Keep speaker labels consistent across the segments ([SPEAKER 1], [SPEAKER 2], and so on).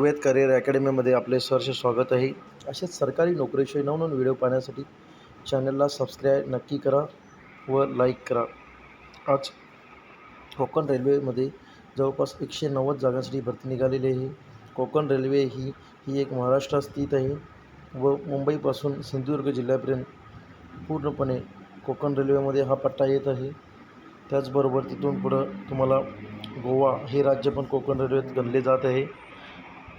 [SPEAKER 1] गोव्यात करिअर अकॅडमीमध्ये आपले सहर्ष स्वागत आहे. असेच सरकारी नोकरीविषयी नवनवीन व्हिडिओ पाहण्यासाठी चॅनलला सबस्क्राईब नक्की करा व लाईक करा. आज कोकण रेल्वेमध्ये जवळपास एकशे नव्वद जागांसाठी भरती निघालेली आहे. कोकण रेल्वे ही ही एक महाराष्ट्रात स्थित आहे व मुंबईपासून सिंधुदुर्ग जिल्ह्यापर्यंत पूर्णपणे कोकण रेल्वेमध्ये हा पट्टा येत आहे. त्याचबरोबर तिथून पुढं तुम्हाला गोवा हे राज्य पण कोकण रेल्वेत गणले जात आहे.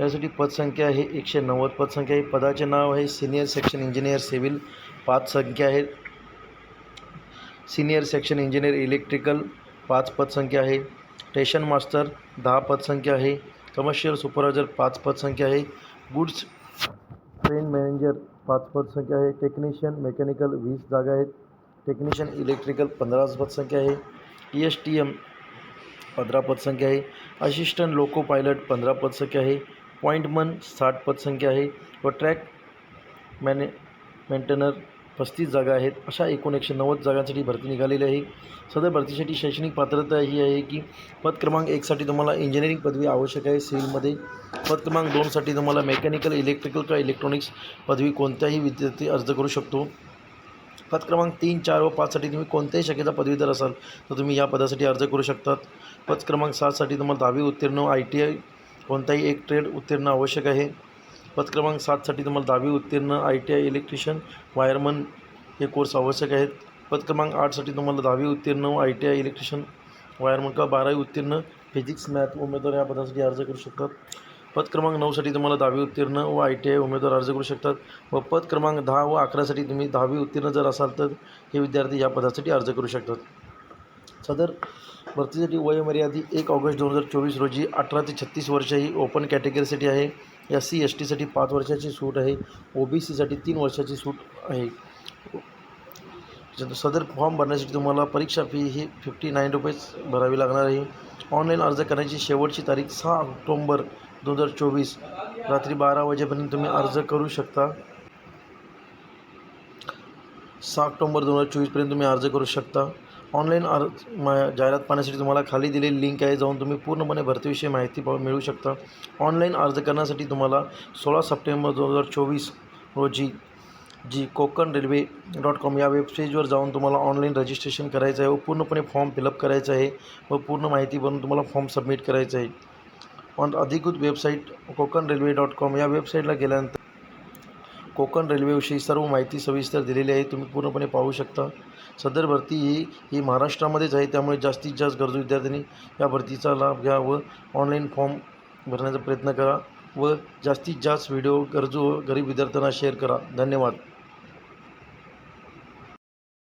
[SPEAKER 1] यासाठी पदसंख्या आहे एकशे नव्वद, पदसंख्या आहे पदाचे नाव आहे सिनियर सेक्शन इंजिनियर सिव्हिल पाच संख्या आहेत. सिनियर सेक्शन इंजिनियर इलेक्ट्रिकल पाच पदसंख्या आहे. स्टेशन मास्टर दहा पदसंख्या आहे. कमर्शियल सुपरवायझर पाच पदसंख्या आहे. गुड्स ट्रेन मॅनेजर पाच पदसंख्या आहे. टेक्निशियन मेकॅनिकल वीस जागा आहेत. टेक्निशियन इलेक्ट्रिकल पंधरा पदसंख्या आहे. ई एस टी एम पंधरा पदसंख्या आहे. असिस्टंट लोको पायलट पंधरा पदसंख्या आहे. पॉईंट मन साठ पदसंख्या आहे व ट्रॅक मॅने मेंटेनर पस्तीस जागा आहेत. अशा एकूण एकशे नव्वद जागांसाठी भरती निघालेली आहे. सदर भरतीसाठी शैक्षणिक पात्रता ही आहे की पद क्रमांक एकसाठी तुम्हाला इंजिनिअरिंग पदवी आवश्यक आहे. सिव्हिलमध्ये पद क्रमांक दोनसाठी तुम्हाला मेकॅनिकल इलेक्ट्रिकल किंवा इलेक्ट्रॉनिक्स पदवी कोणत्याही विद्यार्थी अर्ज करू शकतो. पद क्रमांक तीन चार व पाचसाठी तुम्ही कोणत्याही शाखेचा पदवीधर असाल तर तुम्ही या पदासाठी अर्ज करू शकतात. पद क्रमांक सातसाठी तुम्हाला दहावी उत्तीर्ण आय टी आय कोणताही एक ट्रेड उत्तीर्ण आवश्यक आहे. पद क्रमांक सातसाठी तुम्हाला दहावी उत्तीर्ण I T I electrician wireman हे कोर्स आवश्यक आहेत. पद क्रमांक आठसाठी तुम्हाला दहावी उत्तीर्ण I T I electrician wireman किंवा बारावी उत्तीर्ण फिजिक्स मॅथ उमेदवार या पदासाठी अर्ज करू शकतात. पद क्रमांक नऊसाठी तुम्हाला दहावी उत्तीर्ण व आय टी आय उमेदवार अर्ज करू शकतात व पद क्रमांक दहा व अकरासाठी तुम्ही दहावी उत्तीर्ण जर असाल तर हे विद्यार्थी या पदासाठी अर्ज करू शकतात. सदर भरतीसाठी वयोमर्यादी एक ऑगस्ट दोन हजार चोवीस रोजी अठरा ते छत्तीस वर्ष ही ओपन कॅटेगरीसाठी आहे. एस सी एस टीसाठी पाच वर्षाची सूट आहे. ओ बी सीसाठी तीन वर्षाची सूट आहे. सदर फॉर्म भरण्यासाठी तुम्हाला परीक्षा फी ही फिफ्टी नाईन रुपयेच भरावी लागणार आहे. ऑनलाईन अर्ज करण्याची शेवटची तारीख सहा ऑक्टोंबर दोन हजार चोवीस रात्री बारा वाजेपर्यंत तुम्ही अर्ज करू शकता. सहा ऑक्टोंबर दोन हजार चोवीसपर्यंत तुम्ही अर्ज करू शकता. ऑनलाईन अर्ज मा जाहिरात पाहण्यासाठी तुम्हाला खाली दिलेली लिंक आहे जाऊन तुम्ही पूर्णपणे भरतीविषयी माहिती पाहू मिळू शकता. ऑनलाईन अर्ज करण्यासाठी तुम्हाला सोळा सप्टेंबर दोन हजार चोवीस रोजी जी कोकण रेल्वे डॉट कॉम या वेबसाईटवर जाऊन तुम्हाला ऑनलाईन रजिस्ट्रेशन करायचं आहे व पूर्णपणे फॉर्म फिलअप करायचं आहे व पूर्ण माहिती भरून तुम्हाला फॉर्म सबमिट करायचं आहे. ऑन अधिकृत website Konkan railway dot com या वेबसाईटला गेल्यानंतर कोकण रेल्वेविषयी सर्व माहिती सविस्तर दिलेली आहे. तुम्ही पूर्णपणे पाहू शकता. सदर भरती ही ही महाराष्ट्रामध्येच आहे. त्यामुळे जास्तीत जास्त गरजू विद्यार्थ्यांनी या भरतीचा लाभ घ्या व ऑनलाईन फॉर्म भरण्याचा प्रयत्न करा व जास्तीत जास्त व्हिडिओ गरजू व गरीब विद्यार्थ्यांना शेअर करा. धन्यवाद.